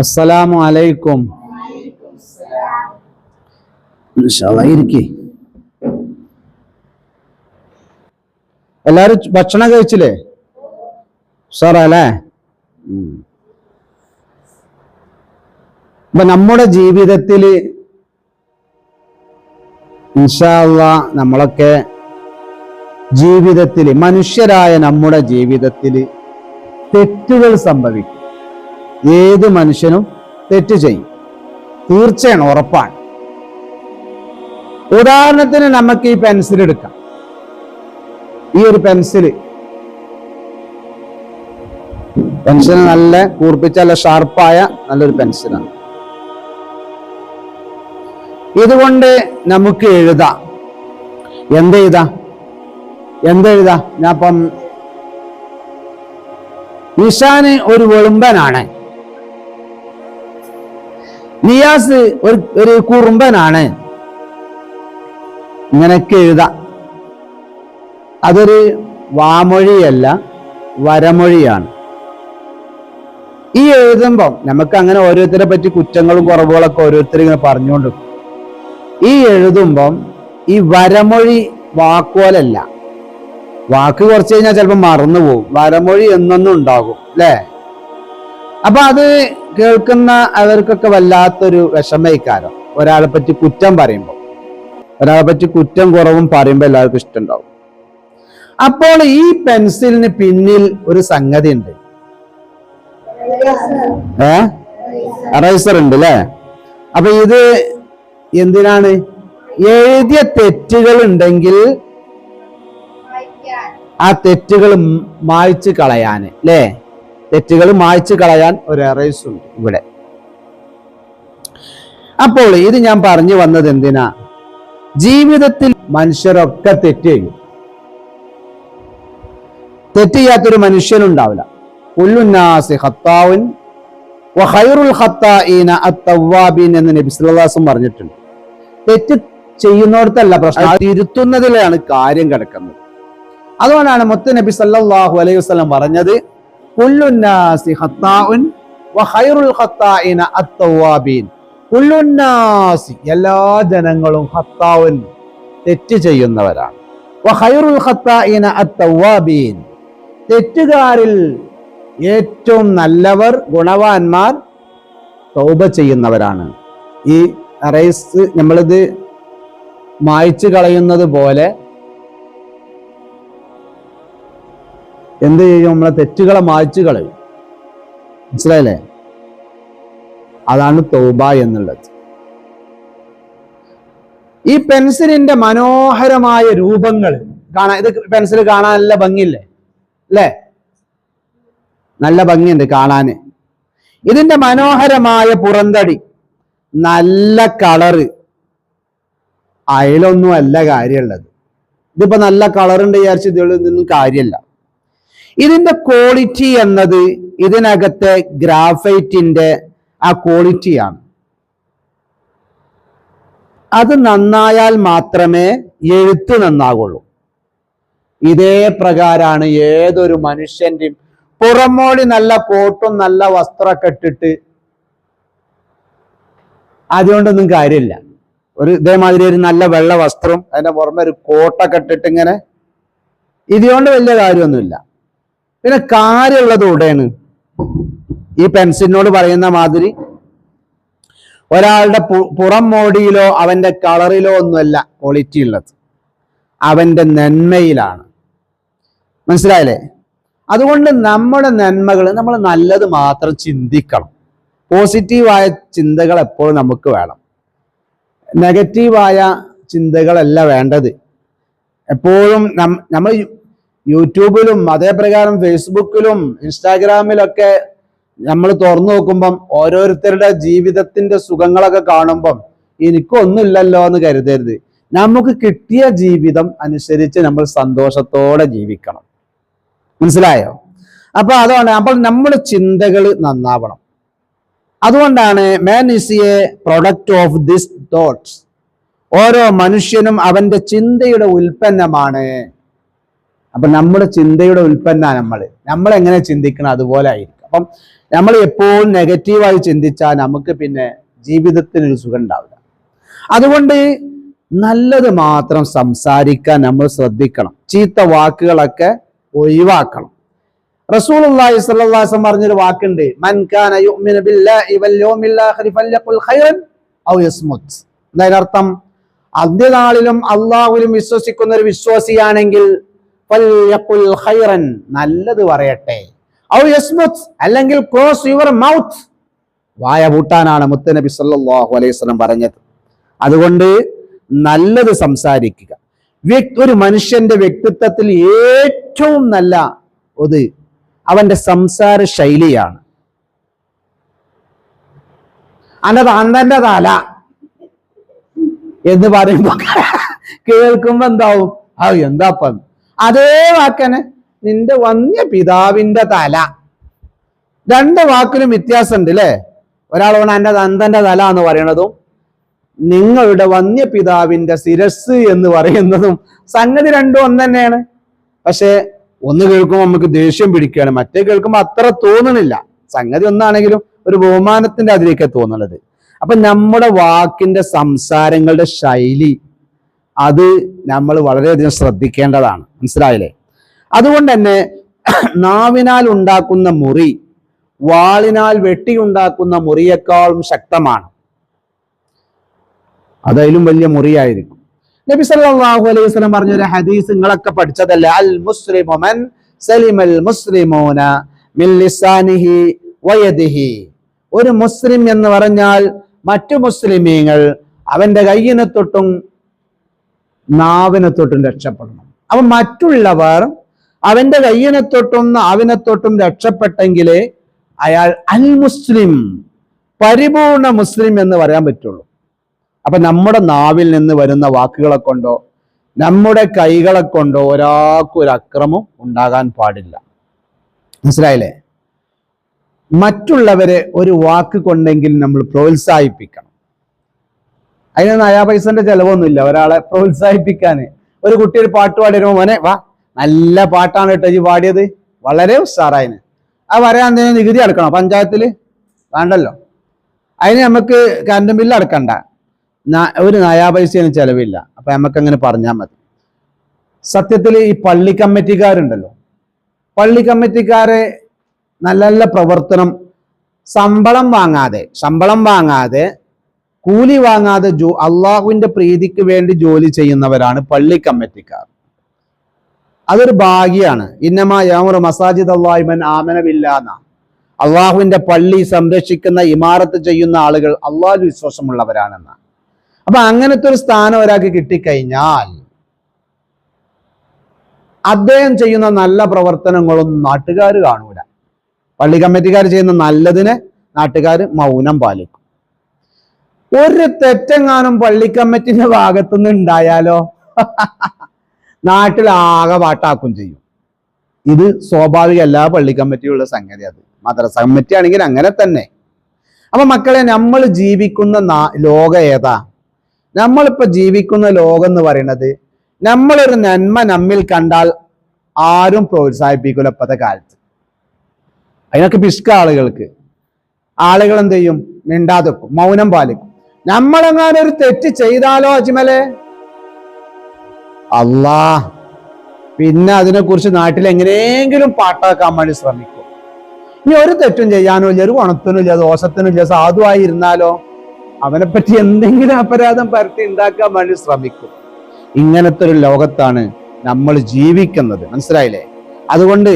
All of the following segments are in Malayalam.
അസ്സലാമു അലൈക്കും. ഇരിക്കേ. എല്ലാരും ഭക്ഷണം കഴിച്ചില്ലേ? സാറല്ലേ അപ്പൊ നമ്മുടെ ജീവിതത്തിൽ ഇൻഷാല്ല നമ്മളൊക്കെ ജീവിതത്തിൽ മനുഷ്യരായ നമ്മുടെ ജീവിതത്തിൽ തെറ്റുകൾ സംഭവിക്കും. ഏത് മനുഷ്യനും തെറ്റ് ചെയ്യും. തീർച്ചയാണ് ഉറപ്പാണ്. ഉദാഹരണത്തിന് നമുക്ക് ഈ പെൻസിൽ എടുക്കാം. ഈ ഒരു പെൻസിൽ പെൻസിൽ നല്ല കൂർപ്പിച്ച നല്ല ഷാർപ്പായ നല്ലൊരു പെൻസിലാണ് ഇതുകൊണ്ട് നമുക്ക് എഴുതാം. എന്ത് എഴുതാ? എന്ത് എഴുതാ? ഞാൻ ഇപ്പം നിഷാന് ഒരു വെളുമ്പനാണ്. നിയാസ് ഒരു ഒരു കുറുമ്പനാണ്. ഇങ്ങനൊക്കെ എഴുതാം. അതൊരു വാമൊഴിയല്ല വരമൊഴിയാണ്. ഈ എഴുതുമ്പം നമുക്ക് അങ്ങനെ ഓരോരുത്തരെ പറ്റി കുറ്റങ്ങളും കുറവുകളൊക്കെ ഓരോരുത്തർ ഇങ്ങനെ പറഞ്ഞുകൊണ്ട് ഈ എഴുതുമ്പം ഈ വരമൊഴി വാക്കോലല്ല വാക്ക് കുറച്ച് കഴിഞ്ഞാൽ ചിലപ്പോൾ മറന്നു പോകും വരമൊഴി എന്നൊന്നും ഉണ്ടാകും അല്ലേ? അപ്പൊ അത് കേൾക്കുന്ന അവർക്കൊക്കെ വല്ലാത്തൊരു വിഷമയിക്കാരം ഒരാളെ പറ്റി കുറ്റം പറയുമ്പോൾ ഒരാളെ പറ്റി കുറ്റം കുറവും പറയുമ്പോൾ എല്ലാവർക്കും ഇഷ്ടമുണ്ടാവും അപ്പോൾ ഈ പെൻസിലിന് പിന്നിൽ ഒരു സംഗതി ഉണ്ട് ഏ? അറൈസർ ഉണ്ട് അല്ലേ അപ്പൊ ഇത് എന്തിനാണ്? എഴുതിയ തെറ്റുകൾ ഉണ്ടെങ്കിൽ ആ തെറ്റുകൾ മായ്ച്ചു കളയാന് അല്ലേ തെറ്റുകൾ മായ്ച്ചു കളയാൻ ഒരു എറേസ് ഉണ്ട്. ഇവിടെ. അപ്പോൾ ഇത് ഞാൻ പറഞ്ഞു വന്നത് എന്തിനാ? ജീവിതത്തിൽ മനുഷ്യരൊക്കെ തെറ്റ് ചെയ്യും. തെറ്റ് ചെയ്യാത്തൊരു മനുഷ്യനുണ്ടാവില്ല. കുല്ലുന്നാസി ഹത്താവുൻ അത്തവ്വാബീൻ എന്ന് നബി സല്ലല്ലാഹു പറഞ്ഞിട്ടുണ്ട്. തെറ്റ് ചെയ്യുന്നിടത്തല്ല പ്രശ്നം. തിരുത്തുന്നതിലാണ് കാര്യം കിടക്കുന്നത്. അതുകൊണ്ടാണ് മുത്ത നബി സല്ലല്ലാഹു അലൈഹി വസല്ലം പറഞ്ഞത് കുല്ലുന്നാസി ഖത്താഉൻ വഖൈറുൽ ഖത്താഇന അത്തവ്വാബീൻ കുല്ലുന്നാസി എല്ലാ ജനങ്ങളും ഖത്താഉൻ തെറ്റ് ചെയ്യുന്നവരാണ്. വഖൈറുൽ ഖത്താഇന അത്തവാബീൻ തെറ്റുകാരിൽ ഏറ്റവും നല്ലവർ ഗുണവാന്മാർ തൗബ ചെയ്യുന്നവരാണ്. ഈ റൈസ് നമ്മളിത് മായ്ച്ചു കളയുന്നത് പോലെ എന്ത് ചെയ്യും? നമ്മളെ തെറ്റുകളെ മായ്ച്ചു കളയും. മനസ്സിലായില്ലേ? അതാണ് തൗബ എന്നുള്ളത്. ഈ പെൻസിലിന്റെ മനോഹരമായ രൂപങ്ങൾ കാണാൻ ഇത് പെൻസിൽ കാണാൻ നല്ല ഭംഗിയില്ലേ? അല്ലേ? നല്ല ഭംഗിയുണ്ട് കാണാന്. ഇതിന്റെ മനോഹരമായ പുറന്തടി നല്ല കളറ്. അയലൊന്നും അല്ല കാര്യമുള്ളത്. ഇതിപ്പോ നല്ല കളറുണ്ട് വിചാരിച്ച് ഇതിലൊന്നും കാര്യമല്ല. ഇതിന്റെ ക്വാളിറ്റി എന്നത് ഇതിനകത്തെ ഗ്രാഫൈറ്റിന്റെ ആ ക്വാളിറ്റിയാണ് അത് നന്നായാൽ മാത്രമേ എഴുത്ത് നന്നാകുള്ളൂ ഇതേ പ്രകാരമാണ് ഏതൊരു മനുഷ്യന്റെയും പുറമോടി നല്ല കോട്ടും നല്ല വസ്ത്രമൊക്കെ ഇട്ടിട്ട് അതുകൊണ്ടൊന്നും കാര്യമില്ല. ഒരു ഇതേമാതിരി ഒരു നല്ല വെള്ള വസ്ത്രം അതിന്റെ പുറമെ ഒരു കോട്ടൊക്കെ ഇട്ടിട്ട് ഇങ്ങനെ. ഇതുകൊണ്ട് വലിയ കാര്യമൊന്നുമില്ല. പിന്നെ കാര്യമുള്ളത് ഇവിടെയാണ് ഈ പെൻസിലിനോട് പറയുന്ന മാതിരി ഒരാളുടെ പുറം മോടിയിലോ അവന്റെ കളറിലോ ഒന്നുമല്ല ക്വാളിറ്റി ഉള്ളത്. അവന്റെ നന്മയിലാണ്. മനസ്സിലായല്ലേ? അതുകൊണ്ട് നമ്മുടെ നന്മകൾ നമ്മൾ നല്ലത് മാത്രം ചിന്തിക്കണം. പോസിറ്റീവായ ചിന്തകൾ എപ്പോഴും നമുക്ക് വേണം. നെഗറ്റീവായ ചിന്തകളല്ല വേണ്ടത്. എപ്പോഴും നമ്മൾ യൂട്യൂബിലും അതേപ്രകാരം ഫേസ്ബുക്കിലും ഇൻസ്റ്റാഗ്രാമിലൊക്കെ നമ്മൾ തുറന്നു നോക്കുമ്പം ഓരോരുത്തരുടെ ജീവിതത്തിന്റെ സുഖങ്ങളൊക്കെ കാണുമ്പം എനിക്കൊന്നുമില്ലല്ലോ എന്ന് കരുതരുത്. നമുക്ക് കിട്ടിയ ജീവിതം അനുസരിച്ച് നമ്മൾ സന്തോഷത്തോടെ ജീവിക്കണം. മനസ്സിലായോ? അപ്പൊ അതുകൊണ്ട് അപ്പോൾ നമ്മൾ ചിന്തകൾ നന്നാവണം. അതുകൊണ്ടാണ് man is a product of this thoughts ഓരോ മനുഷ്യനും അവന്റെ ചിന്തയുടെ ഉൽപ്പന്നമാണ് അപ്പൊ നമ്മുടെ ചിന്തയുടെ ഉൽപ്പന്ന നമ്മൾ നമ്മൾ എങ്ങനെ ചിന്തിക്കണം അതുപോലെ ആയിരിക്കും. അപ്പൊ നമ്മൾ എപ്പോഴും നെഗറ്റീവായി ചിന്തിച്ചാൽ നമുക്ക് പിന്നെ ജീവിതത്തിന് ഒരു സുഖം ഉണ്ടാവില്ല. അതുകൊണ്ട് നല്ലത് മാത്രം സംസാരിക്കാൻ നമ്മൾ ശ്രദ്ധിക്കണം. ചീത്ത വാക്കുകളൊക്കെ ഒഴിവാക്കണം. റസൂൽ അള്ളാഹി പറഞ്ഞൊരു വാക്കുണ്ട്. മൻ കാന യുഅ്മിനു ബില്ലാഹി വൽ യൗമിൽ ആഖിരി ഫല്യഖുൽ ഖൈറൻ ഔ യസ്മുത്. എന്നതിനർത്ഥം അന്ത്യനാളിലും അള്ളാഹുലും വിശ്വസിക്കുന്ന ഒരു വിശ്വാസിയാണെങ്കിൽ ഖൈറൻ നല്ലത് പറയട്ടെ. ഔ അല്ലെങ്കിൽ ക്ലോസ് യുവർ മൗത്ത്. വായ പൂട്ടാനാണ് മുത്തനബി സല്ലാഹു അലൈഹി വസല്ലം പറഞ്ഞത്. അതുകൊണ്ട് നല്ലത് സംസാരിക്കുക. ഒരു മനുഷ്യന്റെ വ്യക്തിത്വത്തിൽ ഏറ്റവും നല്ല ഒത് അവന്റെ സംസാര ശൈലിയാണ്. അന്നത് അന്തന്റെ തല എന്ന് പറയുമ്പോ കേൾക്കുമ്പോ എന്താവും? ആ എന്താപ്പം അതേ വാക്കന് നിന്റെ വന്യ പിതാവിന്റെ തല. രണ്ട് വാക്കിലും വ്യത്യാസമുണ്ട് അല്ലേ ഒരാൾ വേണം എന്റെ അന്തന്റെ തല എന്ന് പറയണതും നിങ്ങളുടെ വന്യ പിതാവിന്റെ ശിരസ് എന്ന് പറയുന്നതും സംഗതി രണ്ടും ഒന്ന് തന്നെയാണ് പക്ഷേ ഒന്ന് കേൾക്കുമ്പോൾ നമുക്ക് ദേഷ്യം പിടിക്കുകയാണ്. മറ്റേ കേൾക്കുമ്പോൾ അത്ര തോന്നണില്ല. സംഗതി ഒന്നാണെങ്കിലും ഒരു ബഹുമാനത്തിന്റെ അതിലേക്ക് തോന്നുന്നത് അപ്പൊ നമ്മുടെ വാക്കിന്റെ സംസാരങ്ങളുടെ ശൈലി അത് നമ്മൾ വളരെയധികം ശ്രദ്ധിക്കേണ്ടതാണ്. മനസ്സിലായില്ലേ? അതുകൊണ്ട് തന്നെ നാവിനാൽ ഉണ്ടാക്കുന്ന മുറി വാളിനാൽ വെട്ടിയുണ്ടാക്കുന്ന മുറിയേക്കാളും ശക്തമാണ്. അതതിലും വലിയ മുറിയായിരിക്കും. നബി സല്ലല്ലാഹു അലൈഹി വസല്ലം പറഞ്ഞ ഒരു ഹദീസ് നിങ്ങളൊക്കെ പഠിച്ചതല്ലേ? അൽ മുസ്ലിമു മൻ സലിമൽ മുസ്ലിമൂന മിൻ ലിസാനിഹി വയദിഹി. ഒരു മുസ്ലിം എന്ന് പറഞ്ഞാൽ മറ്റു മുസ്ലിമീങ്ങൾ അവന്റെ കയ്യിനെ തൊട്ടും നാവിനെ തൊട്ടും രക്ഷപ്പെടണം. അപ്പൊ മറ്റുള്ളവർ അവന്റെ കയ്യനെ തൊട്ടും നാവിനെ തൊട്ടും രക്ഷപ്പെട്ടെങ്കിലേ അയാൾ അൽ മുസ്ലിം പരിപൂർണ മുസ്ലിം എന്ന് പറയാൻ പറ്റുള്ളൂ. അപ്പൊ നമ്മുടെ നാവിൽ നിന്ന് വരുന്ന വാക്കുകളെ കൊണ്ടോ നമ്മുടെ കൈകളെ കൊണ്ടോ ഒരാൾക്കും ഒരു അക്രമം ഉണ്ടാകാൻ പാടില്ല. മനസ്സിലായില്ലേ? മറ്റുള്ളവരെ ഒരു വാക്ക് കൊണ്ടെങ്കിലും നമ്മൾ പ്രോത്സാഹിപ്പിക്കണം. അതിന് നയാ പൈസന്റെ ചെലവൊന്നുമില്ല. ഒരാളെ പ്രോത്സാഹിപ്പിക്കാൻ ഒരു കുട്ടി ഒരു പാട്ട് പാടി വരുമ്പോ മോനെ വാ നല്ല പാട്ടാണ് കേട്ടോ ഈ പാടിയത്. വളരെ ഉഷാറായിന്. ആ വരാൻ എന്തെങ്കിലും നികുതി അടക്കണം പഞ്ചായത്തിൽ? വേണ്ടല്ലോ. അതിന് നമുക്ക് കറണ്ട് ബില്ല് അടക്കണ്ട. ഒരു നയാ പൈസയും ചെലവില്ല. അപ്പൊ നമുക്ക് അങ്ങനെ പറഞ്ഞാൽ മതി. സത്യത്തിൽ ഈ പള്ളി കമ്മിറ്റിക്കാരുണ്ടല്ലോ. പള്ളി കമ്മിറ്റിക്കാരെ നല്ല നല്ല പ്രവർത്തനം ശമ്പളം വാങ്ങാതെ ശമ്പളം വാങ്ങാതെ കൂലി വാങ്ങാതെ ജോ അള്ളാഹുവിന്റെ പ്രീതിക്ക് വേണ്ടി ജോലി ചെയ്യുന്നവരാണ് പള്ളി കമ്മിറ്റിക്കാർ. അതൊരു ഭാഗ്യാണ്. ഇന്നമാ യാമുറ മസാജിദ് അള്ളാഹിമൻ ആമനവില്ലാന്ന അള്ളാഹുവിന്റെ പള്ളി സംരക്ഷിക്കുന്ന ഇമാറത്ത് ചെയ്യുന്ന ആളുകൾ അള്ളാഹു വിശ്വാസമുള്ളവരാണെന്ന്. അപ്പൊ അങ്ങനത്തെ ഒരു സ്ഥാനം ഒരാൾക്ക് കിട്ടിക്കഴിഞ്ഞാൽ അദ്ദേഹം ചെയ്യുന്ന നല്ല പ്രവർത്തനങ്ങളൊന്നും നാട്ടുകാർ കാണൂല. പള്ളി കമ്മിറ്റിക്കാർ ചെയ്യുന്ന നല്ലതിന് നാട്ടുകാർ മൗനം പാലിക്കും. ഒരു തെറ്റെങ്ങാനും പള്ളി കമ്മിറ്റിന്റെ ഭാഗത്തുനിന്ന് ഉണ്ടായാലോ? നാട്ടിൽ ആകെ പാട്ടാക്കും ചെയ്യും. ഇത് സ്വാഭാവിക എല്ലാ പള്ളി കമ്മിറ്റിയുള്ള സംഗതി അത്. മദ്രസ കമ്മിറ്റി ആണെങ്കിൽ അങ്ങനെ തന്നെ. അപ്പൊ മക്കളെ നമ്മൾ ജീവിക്കുന്ന ലോകം ഏതാ? നമ്മളിപ്പോ ജീവിക്കുന്ന ലോകം എന്ന് പറയുന്നത് നമ്മളൊരു നന്മ നമ്മിൽ കണ്ടാൽ ആരും പ്രോത്സാഹിപ്പിക്കില്ല ഇപ്പോഴത്തെ കാലത്ത്. അതിനൊക്കെ പിഷ്ക ആളുകൾക്ക്. ആളുകൾ എന്ത് ചെയ്യും? മിണ്ടാതെ മൗനം പാലിക്കും. നമ്മളെങ്ങാനും ഒരു തെറ്റ് ചെയ്താലോ അജ്മലെ? അല്ലാ പിന്നെ അതിനെക്കുറിച്ച് നാട്ടിൽ എങ്ങനെയെങ്കിലും പാട്ടാക്കാൻ വേണ്ടി ശ്രമിക്കും. ഇനി ഒരു തെറ്റും ചെയ്യാനോ ഇല്ല ഒരു ഗുണത്തിനും ഇല്ല ദോഷത്തിനും ഇല്ല സാധുവായി ഇരുന്നാലോ? അവനെ പറ്റി എന്തെങ്കിലും അപരാധം പരത്തി ഉണ്ടാക്കാൻ വേണ്ടി ശ്രമിക്കും. ഇങ്ങനത്തെ ഒരു ലോകത്താണ് നമ്മൾ ജീവിക്കുന്നത്. മനസ്സിലായില്ലേ? അതുകൊണ്ട്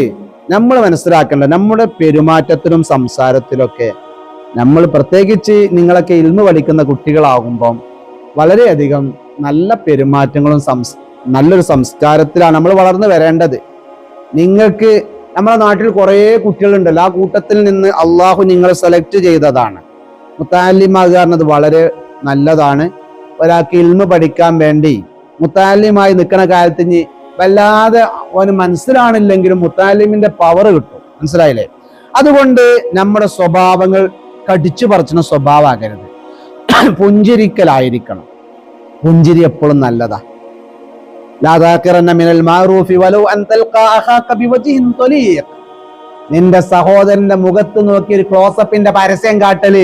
നമ്മൾ മനസ്സിലാക്കേണ്ട നമ്മുടെ പെരുമാറ്റത്തിലും സംസാരത്തിലൊക്കെ നമ്മൾ പ്രത്യേകിച്ച് നിങ്ങളൊക്കെ ഇൽമ പഠിക്കുന്ന കുട്ടികളാകുമ്പം വളരെയധികം നല്ല പെരുമാറ്റങ്ങളും സംസ് നല്ലൊരു സംസ്കാരത്തിലാണ് നമ്മൾ വളർന്നു വരേണ്ടത്. നിങ്ങൾക്ക് നമ്മുടെ നാട്ടിൽ കുറേ കുട്ടികളുണ്ടല്ലോ. ആ കൂട്ടത്തിൽ നിന്ന് അള്ളാഹു നിങ്ങൾ സെലക്ട് ചെയ്തതാണ്. മുത്താലിമാകുക എന്നത് വളരെ നല്ലതാണ്. ഒരാൾക്ക് ഇൽമ പഠിക്കാൻ വേണ്ടി മുത്താലിമായി നിൽക്കുന്ന കാലത്ത് ഇനി വല്ലാതെ അവന് മനസ്സിലാണില്ലെങ്കിലും മുത്താലിമിന്റെ പവർ കിട്ടും. മനസ്സിലായില്ലേ? അതുകൊണ്ട് നമ്മുടെ സ്വഭാവങ്ങൾ കടിച്ചു പറിച്ചുന്ന സ്വഭാവമാകരുത്. പുഞ്ചിരിക്കലായിരിക്കണം. പുഞ്ചിരി എപ്പോഴും നല്ലതാ. നിന്റെ സഹോദരന്റെ മുഖത്ത് നോക്കി ഒരു ക്ലോസപ്പിന്റെ പരസ്യം കാട്ടൽ.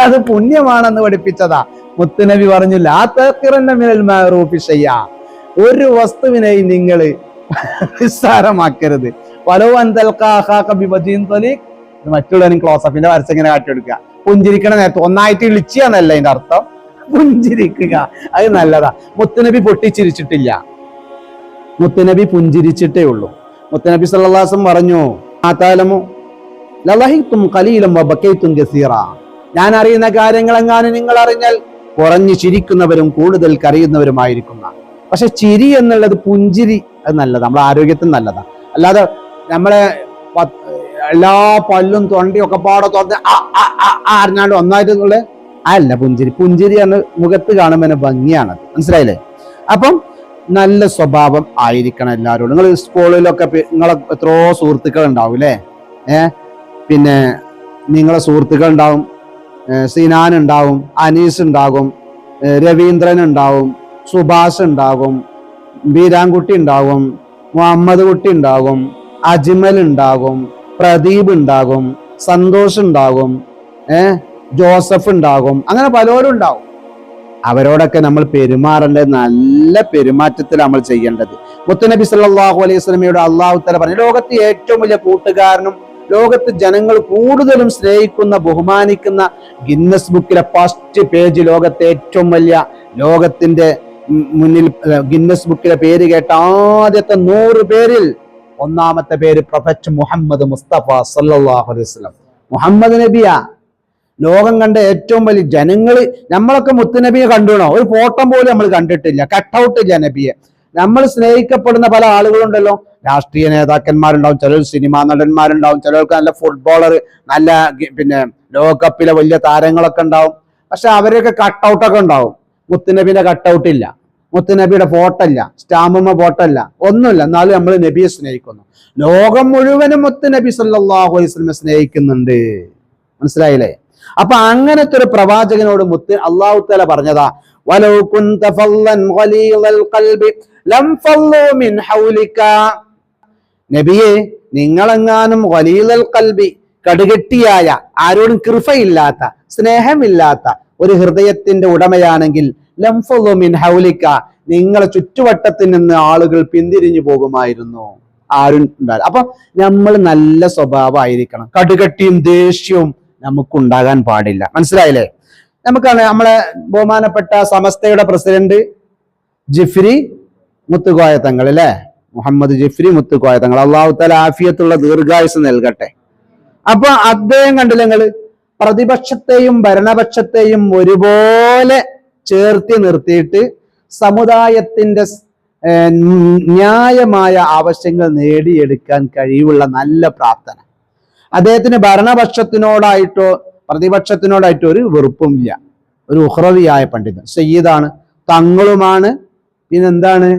അത് പുണ്യമാണെന്ന് പഠിപ്പിച്ചതാ. മുത്തുനബി പറഞ്ഞു ലാത്തക്കിറന്റെ മിനൽ ഒരു വസ്തുവിനെയും നിങ്ങൾ നിസ്സാരമാക്കരുത്. വലോ അന്തൽക്കാഹ കബി വജീൻ തൊലീഖ്. മറ്റുള്ളവരും ക്ലോസപ്പിന്റെ വരച്ച് ഇങ്ങനെ കാട്ടിയെടുക്കുക. പുഞ്ചിരിക്കണ നേരത്തെ ഒന്നായിട്ട് ഇളിച്ചാന്നല്ല അതിന്റെ അർത്ഥം. പുഞ്ചിരിക്കുക. അത് നല്ലതാ. മുത്തുനബി പൊട്ടിച്ചിരിച്ചിട്ടില്ല. മുത്തുനബി പുഞ്ചിരിച്ചിട്ടേ ഉള്ളൂ. മുത്തുനബി സല്ലാസം പറഞ്ഞു ആത്താലമോ ലലഹിത്തും കലീലും വബക്കൈത്തും ഗസീറ. ഞാൻ അറിയുന്ന കാര്യങ്ങൾ എങ്ങാനും നിങ്ങൾ അറിഞ്ഞാൽ കുറഞ്ഞു ചിരിക്കുന്നവരും കൂടുതൽ കരയുന്നവരുമായിരിക്കുന്ന പക്ഷെ ചിരി എന്നുള്ളത് പുഞ്ചിരി അത് നല്ലതാണ് നമ്മുടെ ആരോഗ്യത്തിന് നല്ലതാ. അല്ലാതെ നമ്മളെ എല്ലാ പല്ലും തൊണ്ടി ഒക്കെ പാടെ തുറന്ന് അറിഞ്ഞാണ്ട് ഒന്നായിട്ട് അല്ല പുഞ്ചിരി. പുഞ്ചിരി എന്ന് മുഖത്ത് കാണുമ്പോൾ ഭംഗിയാണ്. മനസ്സിലായില്ലേ? അപ്പം നല്ല സ്വഭാവം ആയിരിക്കണം എല്ലാവരോടും. നിങ്ങൾ സ്കൂളിലൊക്കെ നിങ്ങളെ എത്രയോ സുഹൃത്തുക്കൾ ഉണ്ടാവും അല്ലേ ഏ? പിന്നെ നിങ്ങളെ സുഹൃത്തുക്കൾ ഉണ്ടാവും സിനാൻ ഉണ്ടാവും അനീസ് ഉണ്ടാകും രവീന്ദ്രൻ ഉണ്ടാവും സുഭാഷ് ഉണ്ടാകും ബീരാൻകുട്ടി ഉണ്ടാകും മുഹമ്മദ് കുട്ടി ഉണ്ടാകും അജ്മൽ ഉണ്ടാകും പ്രദീപ് ഉണ്ടാകും സന്തോഷ് ഉണ്ടാകും ഏ ജോസഫ് ഉണ്ടാകും അങ്ങനെ പലരും ഉണ്ടാവും. അവരോടൊക്കെ നമ്മൾ പെരുമാറേണ്ടത് നല്ല പെരുമാറ്റത്തിൽ നമ്മൾ ചെയ്യേണ്ടത്. മുത്തനബി സല്ലാഹു അലൈഹി സ്വലമയുടെ അള്ളാഹു തല പറഞ്ഞു ലോകത്തെ ഏറ്റവും വലിയ കൂട്ടുകാരനും ലോകത്ത് ജനങ്ങൾ കൂടുതലും സ്നേഹിക്കുന്ന ബഹുമാനിക്കുന്ന ഗിന്നസ് ബുക്കിലെ ഫസ്റ്റ് പേജ് ലോകത്തെ ഏറ്റവും വലിയ ലോകത്തിന്റെ മുന്നിൽ ഗിന്നസ് ബുക്കിലെ പേര് കേട്ട ആദ്യത്തെ നൂറ് പേരിൽ ഒന്നാമത്തെ പേര് പ്രൊഫറ്റ് മുഹമ്മദ് മുസ്തഫ വസല്ലം. മുഹമ്മദ് നബിയ. ലോകം കണ്ട ഏറ്റവും വലിയ ജനങ്ങൾ നമ്മളൊക്കെ മുത്തുനബിയെ കണ്ടുണോ? ഒരു ഫോട്ടം പോലും നമ്മൾ കണ്ടിട്ടില്ല. കട്ടൗട്ട് ഇല്ല നബിയെ. നമ്മൾ സ്നേഹിക്കപ്പെടുന്ന പല ആളുകളുണ്ടല്ലോ. രാഷ്ട്രീയ നേതാക്കന്മാരുണ്ടാവും ചിലർ സിനിമാ നടന്മാരുണ്ടാവും ചിലർക്ക് നല്ല ഫുട്ബോളർ നല്ല പിന്നെ ലോകകപ്പിലെ വലിയ താരങ്ങളൊക്കെ ഉണ്ടാവും. പക്ഷെ അവരൊക്കെ കട്ടൗട്ടൊക്കെ ഉണ്ടാവും. മുത്തുനബിന്റെ കട്ടൗട്ട് ഇല്ല. മുത്തുനബിയുടെ ഫോട്ടോ ഇല്ല സ്റ്റാമ്പുമ്മ ഫോട്ടോ ഇല്ല ഒന്നുമില്ല. എന്നാലും നമ്മൾ നബിയെ സ്നേഹിക്കുന്നു. ലോകം മുഴുവനും മുത്തുനബി നബി സല്ലാഹു വസല്ലമയെ സ്നേഹിക്കുന്നുണ്ട്. മനസ്സിലായില്ലേ? അപ്പൊ അങ്ങനത്തെ ഒരു പ്രവാചകനോട് മുത്ത് അള്ളാഹു തല പറഞ്ഞതാ നബിയെ നിങ്ങളെങ്ങാനും വലീലൽ കൽബി കടുകെട്ടിയായ ആരോടും കൃപയില്ലാത്ത സ്നേഹമില്ലാത്ത ഒരു ഹൃദയത്തിന്റെ ഉടമയാണെങ്കിൽ ലം ഹൗലിക്ക. നിങ്ങളെ ചുറ്റുവട്ടത്തിൽ നിന്ന് ആളുകൾ പിന്തിരിഞ്ഞു പോകുമായിരുന്നു. ആരും ഉണ്ടാവില്ല അപ്പൊ നമ്മൾ നല്ല സ്വഭാവമായിരിക്കണം. കടുകട്ടിയും ദേഷ്യവും നമുക്കുണ്ടാകാൻ പാടില്ല. മനസ്സിലായില്ലേ? നമുക്കാണ് നമ്മളെ ബഹുമാനപ്പെട്ട സമസ്തയുടെ പ്രസിഡന്റ് ജിഫ്രി മുത്തുകോയ തങ്ങൾ അല്ലേ? മുഹമ്മദ് ജിഫ്രി മുത്തുകോയ തങ്ങൾ. അള്ളാഹു തല ആഫിയത്തുള്ള ദീർഘായുസ് നൽകട്ടെ. അപ്പൊ അദ്ദേഹം കണ്ടില്ല നിങ്ങൾ പ്രതിപക്ഷത്തെയും ഭരണപക്ഷത്തെയും ഒരുപോലെ ചേർത്തി നിർത്തിയിട്ട് സമുദായത്തിന്റെ ന്യായമായ ആവശ്യങ്ങൾ നേടിയെടുക്കാൻ കഴിവുള്ള നല്ല പ്രാർത്ഥന. അദ്ദേഹത്തിന് ഭരണപക്ഷത്തിനോടായിട്ടോ പ്രതിപക്ഷത്തിനോടായിട്ടോ ഒരു വെറുപ്പുമില്ല. ഒരു ഉഹ്റവിയായ പണ്ഡിതൻ. സയ്യിദാണ്. തങ്ങളുമാണ്. പിന്നെന്താണ്?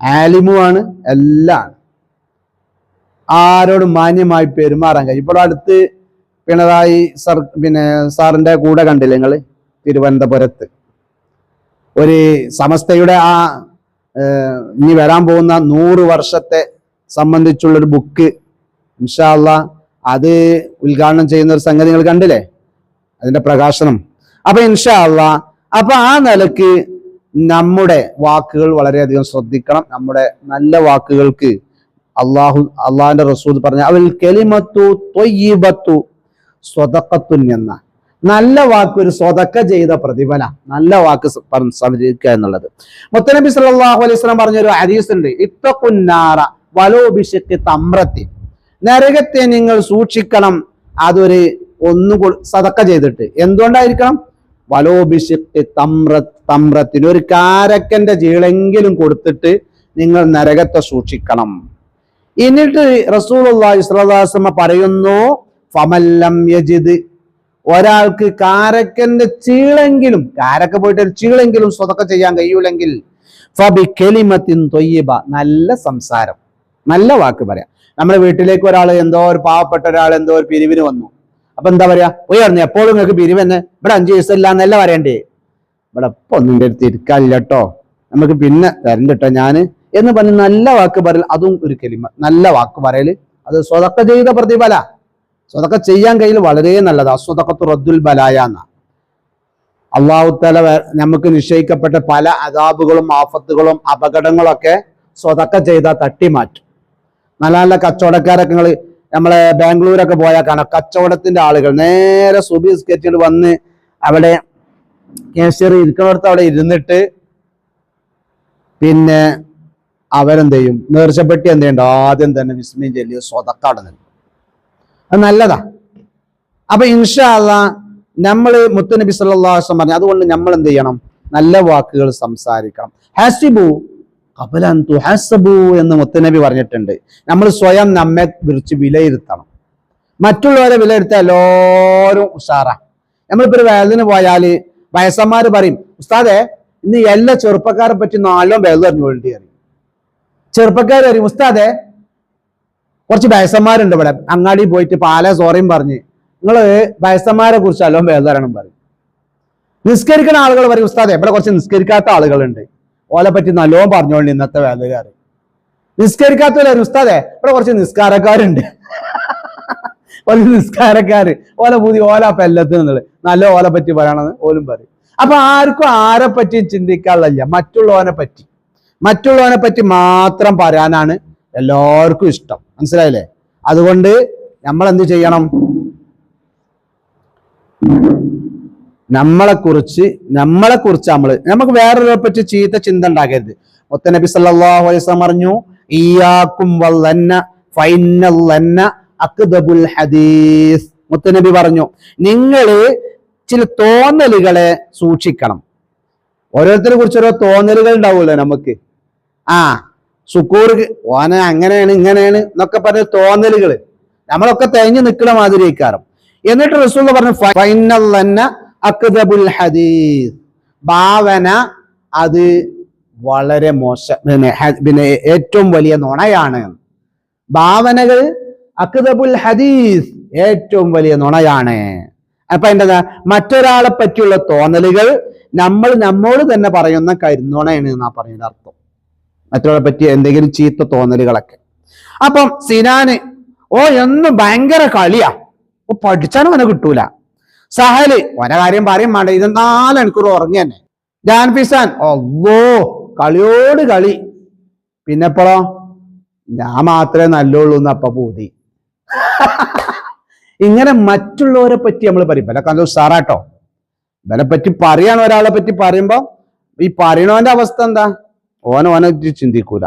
ആലിമുമാണ് എല്ലാം ആരോടും മാന്യമായി പെരുമാറാൻ കഴിയും. ഇപ്പോൾ അടുത്ത് പിണറായി സർ പിന്നെ സാറിന്റെ കൂടെ കണ്ടില്ലേ നിങ്ങൾ തിരുവനന്തപുരത്ത്. ഒരു സമസ്തയുടെ ആ ഇനി വരാൻ പോകുന്ന നൂറ് വർഷത്തെ സംബന്ധിച്ചുള്ള ഒരു ബുക്ക് ഇൻഷാല്ല അത് ഉദ്ഘാടനം ചെയ്യുന്ന ഒരു സംഗതി നിങ്ങൾ കണ്ടില്ലേ? അതിന്റെ പ്രകാശനം. അപ്പൊ ഇൻഷാല്ല അപ്പൊ ആ നിലയ്ക്ക് നമ്മുടെ വാക്കുകൾ വളരെയധികം ശ്രദ്ധിക്കണം. നമ്മുടെ നല്ല വാക്കുകൾക്ക് അള്ളാഹു അള്ളാഹിന്റെ റസൂദ് പറഞ്ഞ അവൽ കെലിമത്തു തൊയ്യബത്തു സ്വതക്കത്തുൻ എന്ന നല്ല വാക്ക് ഒരു സ്വതക്ക ചെയ്ത പ്രതിഫല. നല്ല വാക്ക് സംരക്ഷിക്കുക എന്നുള്ളത്. മുത്തനബി സല്ലാഹു അലൈഹി പറഞ്ഞ പറഞ്ഞൊരു ഹദീസ് ഉണ്ട് ഇത്തക്കുന്നാറ വലോഭിഷക്ക് തമ്രത്തി. നരകത്തെ നിങ്ങൾ സൂക്ഷിക്കണം. അതൊരു ഒന്നു സതക്ക ചെയ്തിട്ട്. എന്തുകൊണ്ടായിരിക്കണം? വലോഭിഷക്ക് തമ്ര തമ്രത്തിന് ഒരു കാരക്കന്റെ ജീളെങ്കിലും കൊടുത്തിട്ട് നിങ്ങൾ നരകത്തെ സൂക്ഷിക്കണം. എന്നിട്ട് സ്വല്ലല്ലാഹു അലൈഹി വസല്ലം പറയുന്നു ഒരാൾക്ക് കാരക്കന്റെ ചീളെങ്കിലും കാരക്ക പോയിട്ട് ഒരു ചീളെങ്കിലും സ്വതക്ക ചെയ്യാൻ കഴിയൂലെങ്കിൽ ഫബി കെലിമത്തിൻ തൊയ്യബ നല്ല സംസാരം നല്ല വാക്ക് പറയാം. നമ്മുടെ വീട്ടിലേക്ക് ഒരാൾ എന്തോ ഒരു പാവപ്പെട്ട ഒരാൾ എന്തോ ഒരു പിരിവിന് വന്നു. അപ്പൊ എന്താ പറയാ? ഉയർന്നു എപ്പോഴും നിങ്ങൾക്ക് പിരിവ് തന്നെ ഇവിടെ അഞ്ചു ദിവസം ഇല്ല എന്നല്ല പറയണ്ടേ? ഇവിടെ ഇപ്പൊ ഒന്നിന്റെ അടുത്ത് ഇരിക്കാനില്ല കേട്ടോ നമുക്ക് പിന്നെ തരണ്ട കേട്ടോ ഞാൻ. എന്ന് പറഞ്ഞ് നല്ല വാക്ക് പറയൽ അതും ഒരു കെലിമ നല്ല വാക്ക് പറയൽ അത് സ്വതക്ക ചെയ്ത പ്രതിഫല. സ്വതക്ക ചെയ്യാൻ കയ്യിൽ വളരെ നല്ലത്. അസ്വതക്കത്തു റദ്ദുൽ ബലായ എന്ന. അള്ളാഹുത്തല നമുക്ക് നിശ്ചയിക്കപ്പെട്ട പല അതാബുകളും ആഫത്തുകളും അപകടങ്ങളൊക്കെ സ്വതക്ക ചെയ്താൽ തട്ടിമാറ്റും. നല്ല നല്ല കച്ചവടക്കാരൊക്കെ നിങ്ങൾ നമ്മളെ ബാംഗ്ലൂരൊക്കെ പോയാൽ കാണാം. കച്ചവടത്തിന്റെ ആളുകൾ. നേരെ സുബി സ്കെച്ചിൽ വന്ന് അവിടെ കേശറി ഇരിക്കുന്നിടത്ത് അവിടെ ഇരുന്നിട്ട് പിന്നെ അവരെന്ത് ചെയ്യും നേർച്ചപ്പെട്ടി എന്ത് ചെയ്യണ്ട ആദ്യം തന്നെ വിസ്മയം ചൊല്ലി സ്വതക്കാട് നിൽക്കും അത് നല്ലതാ. അപ്പൊ ഇൻഷാല്ല നമ്മൾ മുത്തനബി സല്ലാസ്ലം പറഞ്ഞു അതുകൊണ്ട് നമ്മൾ എന്ത് ചെയ്യണം? നല്ല വാക്കുകൾ സംസാരിക്കണം. ഹാസിബു കപലു തുഹാസബു എന്ന് മുത്തനബി പറഞ്ഞിട്ടുണ്ട്. നമ്മൾ സ്വയം നമ്മെ വിളിച്ച് വിലയിരുത്തണം. മറ്റുള്ളവരെ വിലയിരുത്താൻ എല്ലാവരും ഉഷാറാ. നമ്മളിപ്പോ ഒരു വേദന പോയാൽ വയസ്സന്മാര് പറയും ഉസ്താദെ ഇന്ന് എല്ലാ ചെറുപ്പക്കാരെ പറ്റി നാലോ വേദന പറഞ്ഞു വേണ്ടി അറിയും ചെറുപ്പക്കാർ പറയും ഉസ്താദെ കുറച്ച് വയസ്സന്മാരുണ്ട് ഇവിടെ. അങ്ങാടി പോയിട്ട് പാല സോറയും പറഞ്ഞ്. നിങ്ങൾ വയസ്സന്മാരെ കുറിച്ച് അല്ലോ വേദരണം പറയും. നിസ്കരിക്കുന്ന ആളുകൾ പറയും ഉസ്താദെ ഇവിടെ കുറച്ച് നിസ്കരിക്കാത്ത ആളുകളുണ്ട്. ഓലെ പറ്റി നല്ലോണം പറഞ്ഞോളി ഇന്നത്തെ വേദകാർ നിസ്കരിക്കാത്തവരെ ഉസ്താദെ ഇവിടെ കുറച്ച് നിസ്കാരക്കാരുണ്ട്. കുറച്ച് നിസ്കാരക്കാര്. ഓല പുതിയ ഓല പെല്ലത്തുന്നുള്ളത് നല്ല ഓലെ പറ്റി പറയണമെന്ന് ഓലും പറയും. അപ്പൊ ആർക്കും ആരെ പറ്റി ചിന്തിക്കാനുള്ളല്ല മറ്റുള്ളവനെ പറ്റി. മറ്റുള്ളവനെ പറ്റി മാത്രം പറയാനാണ് എല്ലാവർക്കും ഇഷ്ടം. മനസ്സിലായില്ലേ? അതുകൊണ്ട് നമ്മൾ എന്ത് ചെയ്യണം? നമ്മളെ കുറിച്ച് നമ്മളെ കുറിച്ച് നമ്മൾ നമുക്ക് വേറൊരു പറ്റി ചീത്ത ചിന്ത ഉണ്ടാക്കരുത്. മുത്തനബി സല്ലല്ലാഹു അലൈഹി വസല്ലം പറഞ്ഞു ഇയാക്കും വല്ലന്ന ഫൈനല്ലന്ന അക്ദബുൽ ഹദീസ്. മുത്തനബി പറഞ്ഞു നിങ്ങൾ ചില തോന്നലുകളെ സൂക്ഷിക്കണം. ഓരോരുത്തരെ കുറിച്ച് ഓരോ തോന്നലുകൾ ഉണ്ടാവുമല്ലോ നമുക്ക്. ആ സുക്കൂർ ഓന അങ്ങനെയാണ് ഇങ്ങനെയാണ് എന്നൊക്കെ പറഞ്ഞ തോന്നലുകൾ നമ്മളൊക്കെ തേഞ്ഞു നിൽക്കണ മാതിരിക്കാരം എന്നിട്ട് റസൂൽ പറഞ്ഞു ഫൈനൽ തന്നെ അക്ദബുൽ ഹദീസ്. ഭാവന അത് വളരെ മോശം. പിന്നെ ഏറ്റവും വലിയ നുണയാണ്. ഭാവനകൾ അക്ദബുൽ ഹദീസ് ഏറ്റവും വലിയ നുണയാണ്. അപ്പൊ എന്താ മറ്റൊരാളെ പറ്റിയുള്ള തോന്നലുകൾ നമ്മൾ നമ്മോട് തന്നെ പറയുന്ന കരുന്നുണയാണ് എന്നാ പറയുന്നത് അർത്ഥം. മറ്റൊരാളെ പറ്റി എന്തെങ്കിലും ചീത്ത തോന്നലുകളൊക്കെ. അപ്പം സിനാന് ഓ എന്നും ഭയങ്കര കളിയാ. ഓ പഠിച്ചാലും അവനെ കിട്ടൂല. സഹൽ ഓനെ കാര്യം പറയും വേണ്ട ഇത് നാല് ഉറങ്ങി തന്നെ. ജാൻഫിസാൻ ഓ കളിയോട് കളി. പിന്നെപ്പോഴോ ഞാൻ മാത്രമേ നല്ലുള്ളൂ എന്ന് അപ്പ പൂതി. ഇങ്ങനെ മറ്റുള്ളവരെ പറ്റി നമ്മൾ പറയും. ഇവലൊക്കെ അത് സാറാട്ടോ വില പറ്റി പറയാണ് ഒരാളെ പറ്റി പറയുമ്പോ ഈ പറയണവന്റെ അവസ്ഥ എന്താ? ഓന ഓനെ ചിന്തിക്കൂല.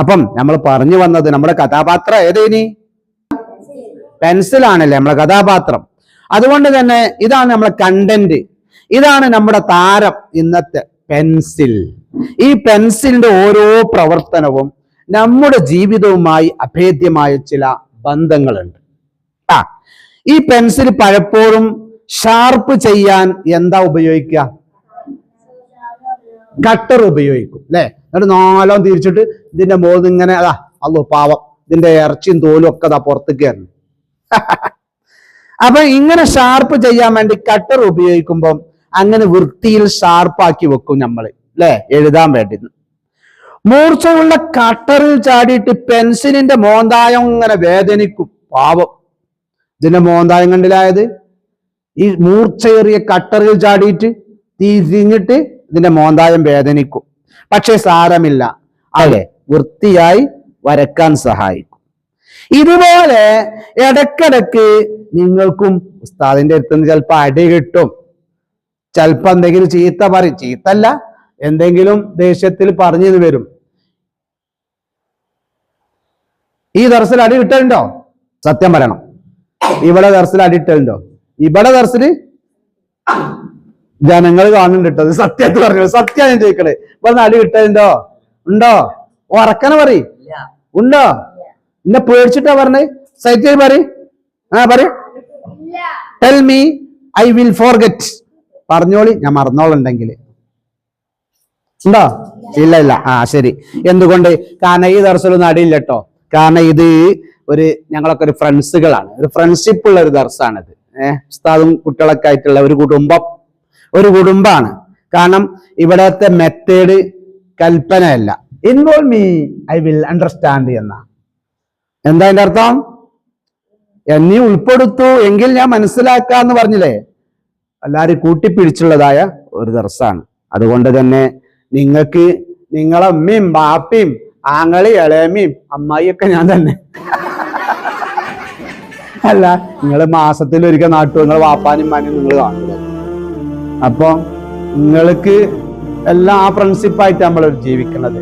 അപ്പം നമ്മൾ പറഞ്ഞു വന്നത് നമ്മുടെ കഥാപാത്രം ഏതേനി പെൻസിലാണല്ലേ നമ്മളെ കഥാപാത്രം. അതുകൊണ്ട് തന്നെ ഇതാണ് നമ്മളെ കണ്ടന്റ് ഇതാണ് നമ്മുടെ താരം ഇന്നത്തെ പെൻസിൽ. ഈ പെൻസിലിന്റെ ഓരോ പ്രവർത്തനവും നമ്മുടെ ജീവിതവുമായി അഭേദ്യമായ ചില ബന്ധങ്ങളുണ്ട്. ആ ഈ പെൻസിൽ പലപ്പോഴും ഷാർപ്പ് ചെയ്യാൻ എന്താ ഉപയോഗിക്കുക? കട്ടർ ഉപയോഗിക്കും അല്ലെ എന്നിട്ട് നാലോ തിരിച്ചിട്ട് ഇതിന്റെ മുകളിൽ ഇങ്ങനെ അതാ അല്ലോ പാവം. ഇതിന്റെ ഇറച്ചിയും തോലും ഒക്കെ അതാ പുറത്തേക്ക് കയറുന്നു അപ്പൊ ഇങ്ങനെ ഷാർപ്പ് ചെയ്യാൻ വേണ്ടി കട്ടർ ഉപയോഗിക്കുമ്പം അങ്ങനെ വൃത്തിയിൽ ഷാർപ്പാക്കി വെക്കും നമ്മൾ അല്ലെ എഴുതാൻ വേണ്ടി മൂർച്ചയുള്ള കട്ടറിൽ ചാടിയിട്ട് പെൻസിലിന്റെ മോന്തായം ഇങ്ങനെ വേദനിക്കും പാവം. ഇതിന്റെ മോന്തായം കണ്ടിലായത് ഈ മൂർച്ചയേറിയ കട്ടറിൽ ചാടിയിട്ട് തിരിഞ്ഞിട്ട് ഇതിന്റെ മോന്തായം വേദനിക്കും. പക്ഷെ സാരമില്ല. അതെ വൃത്തിയായി വരക്കാൻ സഹായിക്കും. ഇതുപോലെ ഇടക്കിടക്ക് നിങ്ങൾക്കും ഉസ്താദിന്റെ അടുത്ത് നിന്ന് ചിലപ്പോ അടി കിട്ടും. ചിലപ്പോ എന്തെങ്കിലും ചീത്ത പറയും. ചീത്തല്ല എന്തെങ്കിലും ദേഷ്യത്തിൽ പറഞ്ഞു വരും. ഈ ദർസിൽ അടി കിട്ടലുണ്ടോ? സത്യം പറയണം. ഇവിടെ ദർസിൽ അടി കിട്ടലുണ്ടോ? ഇവിടെ ദർസിൽ ജനങ്ങൾ കാണുന്നുണ്ട് കേട്ടോ സത്യത്തിൽ പറഞ്ഞു സത്യം ഞാൻ ചോദിക്കണേ. പറഞ്ഞ അടി കിട്ടലുണ്ടോ? ഉണ്ടോ? ഉറക്കന പറ. ഉണ്ടോ? എന്നെ പേടിച്ചിട്ടാ പറഞ്ഞേ. സൈറ്റ് പറ. ആ പറ. Tell me I will forget പറഞ്ഞോളി. ഞാൻ മറന്നോളുണ്ടെങ്കിൽ ഉണ്ടോ? ഇല്ല. ഇല്ല ആ ശരി. എന്തുകൊണ്ട്? കാരണം ഈ ദർശനമൊന്നും അടിയില്ല കേട്ടോ കാരണം ഇത് ഒരു ഞങ്ങളൊക്കെ ഒരു ഫ്രണ്ട്സുകളാണ് ഒരു ഫ്രണ്ട്ഷിപ്പ് ഉള്ള ഒരു ദർശാണിത് ഏഹ് ഉസ്താദും കുട്ടികളൊക്കെ ആയിട്ടുള്ള ഒരു കുടുംബം ഒരു കുടുംബാണ്. കാരണം ഇവിടത്തെ method കൽപ്പനയല്ല. Involve me I will understand എന്ന. എന്താ അതിന്റെ അർത്ഥം? എന്നീ ഉൾപ്പെടുത്തു എങ്കിൽ ഞാൻ മനസ്സിലാക്കാന്ന് പറഞ്ഞില്ലേ? എല്ലാവരും കൂട്ടിപ്പിടിച്ചുള്ളതായ ഒരു ദർസാണ് അതുകൊണ്ട് തന്നെ നിങ്ങൾക്ക് നിങ്ങളെ അമ്മയും ബാപ്പയും ആങ്ങളി ഇളയമ്മയും അമ്മായിയൊക്കെ ഞാൻ തന്നെ. അല്ല നിങ്ങൾ മാസത്തിൽ ഒരിക്കൽ നാട്ടു നിങ്ങൾ വാപ്പാനും മാനും നിങ്ങൾ കാണുന്നത് അപ്പൊ നിങ്ങൾക്ക് എല്ലാം ആ പ്രിൻസിപ്പായിട്ട് നമ്മൾ ജീവിക്കുന്നത്.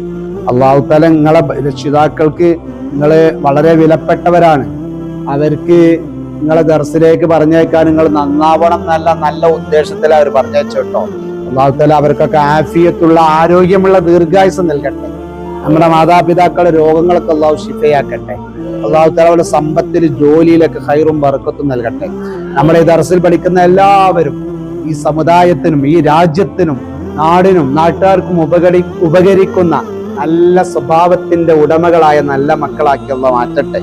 അള്ളാഹു താല നിങ്ങളെ രക്ഷിതാക്കൾക്ക് നിങ്ങൾ വളരെ വിലപ്പെട്ടവരാണ്. അവർക്ക് നിങ്ങളെ ദർസിലേക്ക് പറഞ്ഞേക്കാൻ നിങ്ങൾ നന്നാവണം എന്നല്ല നല്ല ഉദ്ദേശത്തിൽ അവർ പറഞ്ഞേച്ചു കേട്ടോ. അള്ളാഹു താല അവർക്കൊക്കെ ആഫിയത്തുള്ള ആരോഗ്യമുള്ള ദീർഘായുസം നൽകട്ടെ. നമ്മുടെ മാതാപിതാക്കളെ രോഗങ്ങളൊക്കെ അള്ളാഹു ശിഫയാക്കട്ടെ. അള്ളാഹു താല അവരുടെ സമ്പത്തിൽ ജോലിയിലൊക്കെ ഹൈറും ബർക്കത്തും നൽകട്ടെ. നമ്മുടെ ഈ ദർസിൽ പഠിക്കുന്ന എല്ലാവരും ഈ സമുദായത്തിനും ഈ രാജ്യത്തിനും നാടിനും നാട്ടുകാർക്കും ഉപകരി ഉപകരിക്കുന്ന നല്ല സ്വഭാവത്തിന്റെ ഉടമകളായ നല്ല മക്കളാക്കിയുള്ള മാറ്റട്ടെ.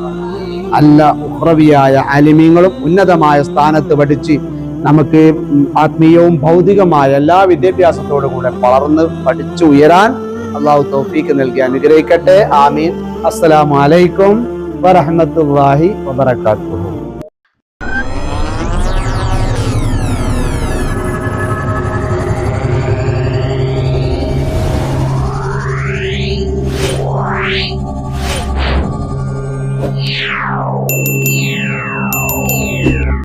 നല്ല ഉഹ്രവിയായ അലിമീങ്ങളും ഉന്നതമായ സ്ഥാനത്ത് പഠിച്ച് നമുക്ക് ആത്മീയവും ഭൗതികമായ എല്ലാ വിദ്യാഭ്യാസത്തോടും കൂടെ വളർന്ന് പഠിച്ചു ഉയരാൻ അള്ളാഹു തോഫീക്ക് നൽകി അനുഗ്രഹിക്കട്ടെ. ആമീൻ. അസ്സലാമലൈക്കും വറഹ്മത്തുള്ളാഹി വബറകാതുഹു